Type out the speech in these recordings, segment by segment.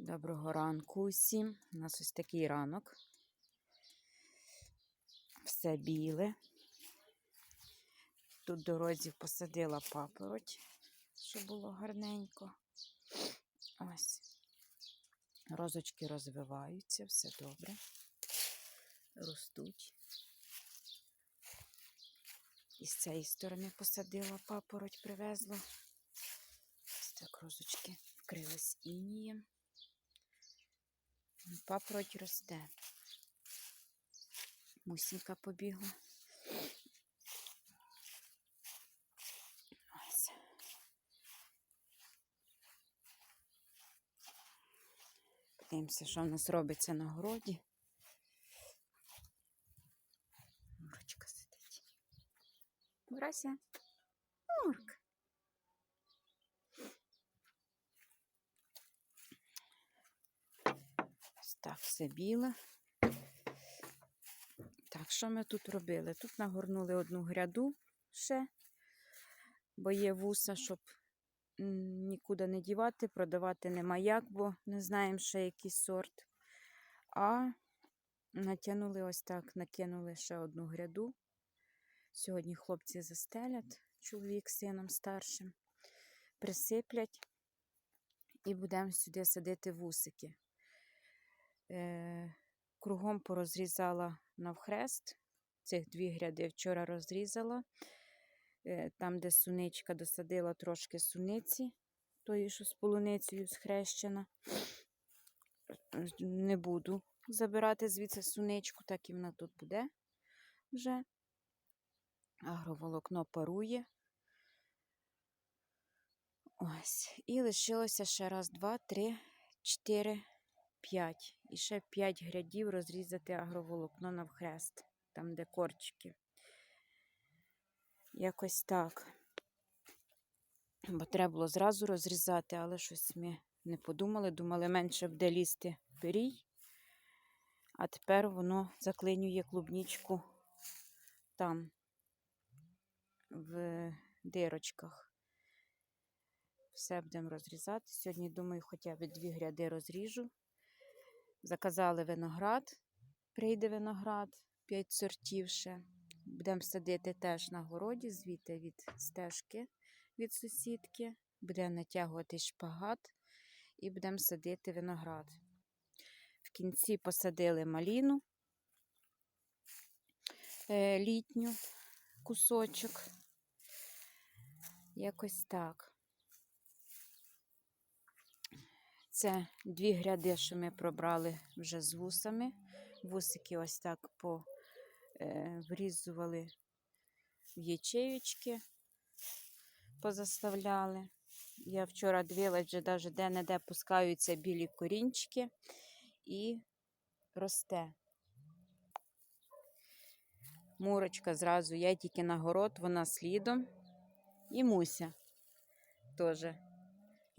Доброго ранку усім. У нас ось такий ранок. Все біле. Тут дорозі посадила папороть, щоб було гарненько. Ось. Розочки розвиваються, все добре. Ростуть. І з цієї сторони посадила папороть, привезла. Ось так розочки вкрились інієм. Папороть росте. Мусінька побігла. Ось. Подивимося, що в нас робиться на городі. Мурочка сидить. Мурася. Мурка. Ось так все біле. Так, що ми тут робили? Тут нагорнули одну гряду ще, бо є вуса, щоб нікуди не дівати, продавати нема як, бо не знаємо ще який сорт. А натягнули ось так, накинули ще одну гряду. Сьогодні хлопці застелять, чоловік з сином старшим, присиплять і будемо сюди садити вусики. Е, кругом порозрізала навхрест. Цих дві гряди вчора розрізала. Е, там, де суничка досадила трошки суниці, тої, що з полуницею схрещена. Не буду забирати звідси суничку, так і вона тут буде вже. Агроволокно парує. Ось. І лишилося ще раз, два, три, чотири, п'ять. І ще п'ять грядів розрізати агроволокно навхрест, там, де корчики. Якось так. Бо треба було зразу розрізати, але щось ми не подумали. Думали, менше буде лізти пирій. А тепер воно заклинює клубнічку там, в дирочках. Все будемо розрізати. Сьогодні, думаю, хоча б дві гряди розріжу. Заказали виноград, прийде виноград, 5 сортів ще. Будемо садити теж на городі, звідти від стежки від сусідки. Будемо натягувати шпагат і будемо садити виноград. В кінці посадили маліну е, літню кусочок. Якось так. Це дві гряди, що ми пробрали вже з вусами. Вусики ось так по, е, в ячеючки, позаставляли. Я вчора дивилась, вже навіть де-не-де пускаються білі корінчики і росте. Мурочка зразу, я тільки на город, вона слідом. І муся теж.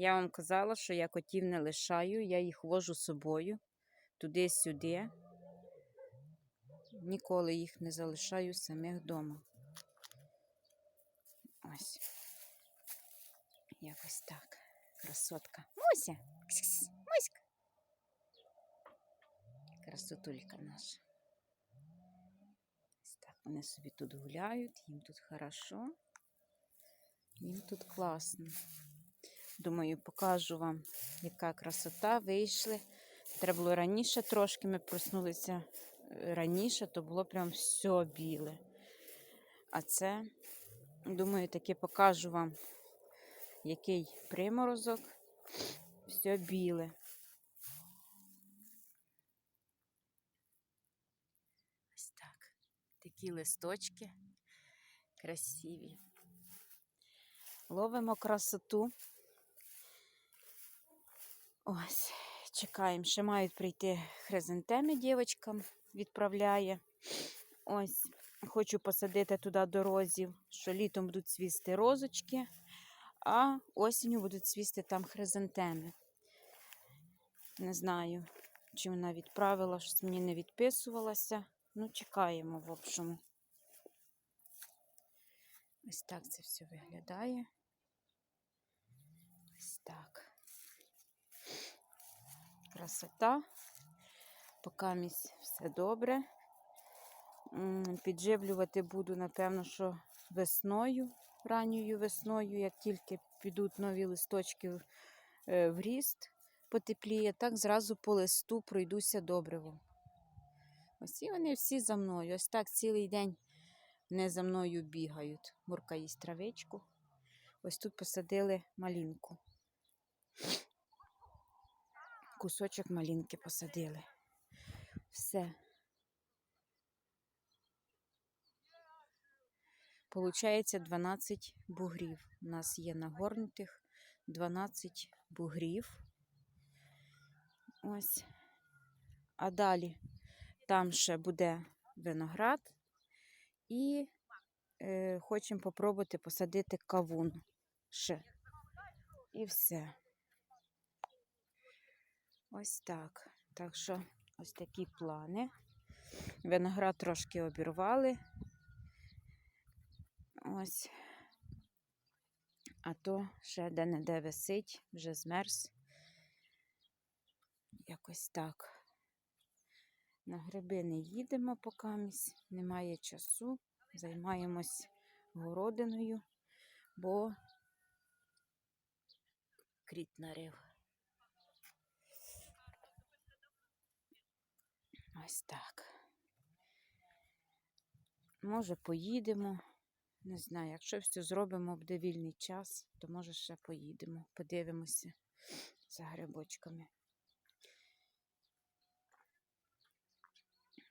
Я вам казала, що я котів не лишаю, я їх вожу з собою туди-сюди. Ніколи їх не залишаю самих вдома. Ось. Якось так. Красотка. Муся! Муська. Красотулька наша. Ось так вони собі тут гуляють, їм тут хорошо. Їм тут класно. Думаю, покажу вам, яка красота. Вийшли. Треба було раніше трошки, ми проснулися е, раніше, то було прям все біле. А це, думаю, таки покажу вам, який приморозок. Все біле. Ось так. Такі листочки красиві. Ловимо красоту. Ось, чекаємо, ще мають прийти хризантеми дівчатам відправляє. Ось, хочу посадити туди дорозів, що літом будуть цвісти розочки, а осінню будуть цвісти там хризантеми. Не знаю, чи вона відправила, щось мені не відписувалася. Ну, чекаємо, в общому. Ось так це все виглядає. Ось так. Красота. Поки місць все добре. Підживлювати буду, напевно, що весною, ранньою весною, як тільки підуть нові листочки в- е, ріст, потепліє, так зразу по листу пройдуся добривом. Ось і вони всі за мною. Ось так цілий день не за мною бігають. Мурка їсть травичку. Ось тут посадили малинку. Кусочок малинки посадили. Все. Получається 12 бугрів. У нас є нагорнутих 12 бугрів. Ось. А далі там ще буде виноград. І е, хочемо попробувати посадити кавун ще. І все. Ось так. Так що ось такі плани. Виноград трошки обірвали. Ось. А то ще де-не-де висить, вже змерз. Якось так. На гриби не їдемо покамість, немає часу. Займаємось городиною, бо кріт нарив. Ось так. Може, поїдемо. Не знаю, якщо все зробимо, буде вільний час, то може ще поїдемо, подивимося за грибочками.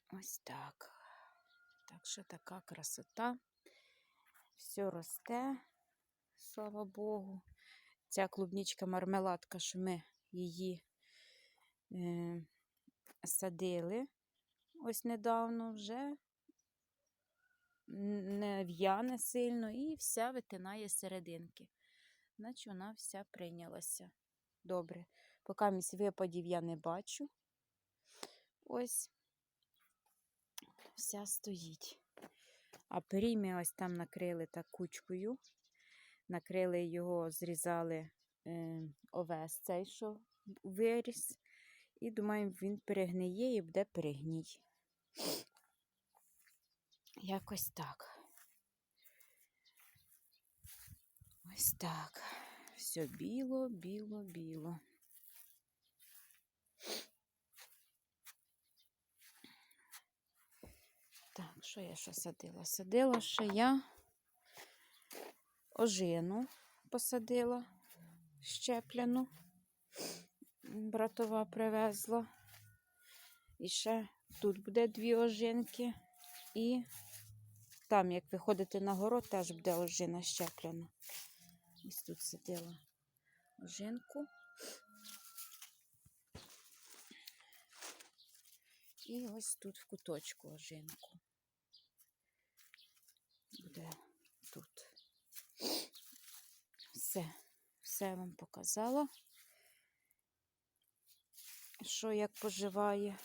Ось так. Так що така красота. Все росте, слава Богу. Ця клубнічка мармеладка, що ми її е, садили ось недавно вже не в'яне сильно і вся витинає серединки. Наче вона вся прийнялася. Добре. Поки місь випадів я не бачу. Ось вся стоїть. А пирій ось там накрили так кучкою. Накрили його, зрізали е, овес цей, що виріс. І думаю, він перегниє і буде перегній. Якось так. Ось так. Все біло, біло, біло. Так, що я ще садила? Садила ще я ожину посадила щепляну. Братова привезла. І ще тут буде дві ожинки. І там, як виходите на город, теж буде ожина щеплена. Ось тут сидила ожинку. І ось тут в куточку ожинку. Буде тут. Все, все вам показала. Що як поживає?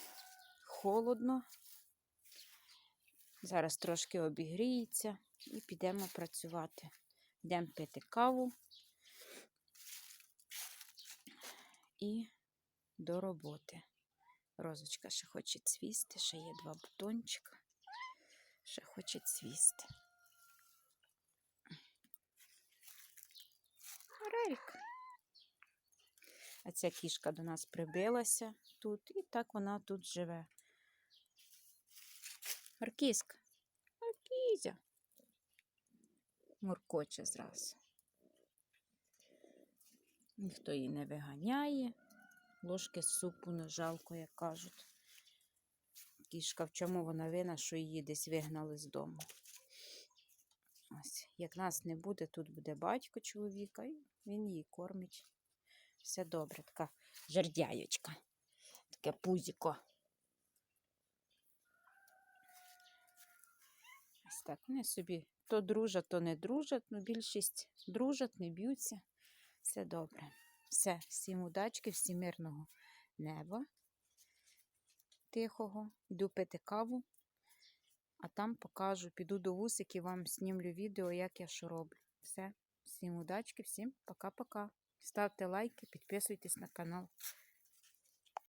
Холодно. Зараз трошки обігріється і підемо працювати. Йдемо пити каву і до роботи. Розочка ще хоче цвісти, ще є два бутончика. Ще хоче цвісти. Релька. А ця кішка до нас прибилася тут, і так вона тут живе. Аркіска. Аркізя. Муркоче зразу. Ніхто її не виганяє. Ложки супу не жалко, як кажуть. Кішка, в чому вона вина, що її десь вигнали з дому. Ось, як нас не буде, тут буде батько чоловіка, і він її кормить. Все добре, така жердяєчка. Таке пузіко. Так. Вони собі то дружать, то не дружать. Ну, більшість дружать, не б'ються. Все добре. Все, всім удачки, всім мирного неба. Тихого. Йду пити каву. А там покажу, піду до вусиків, вам знімлю відео, як я що роблю. Все, всім удачки, всім пока-пока. Ставте лайки, підписуйтесь на канал.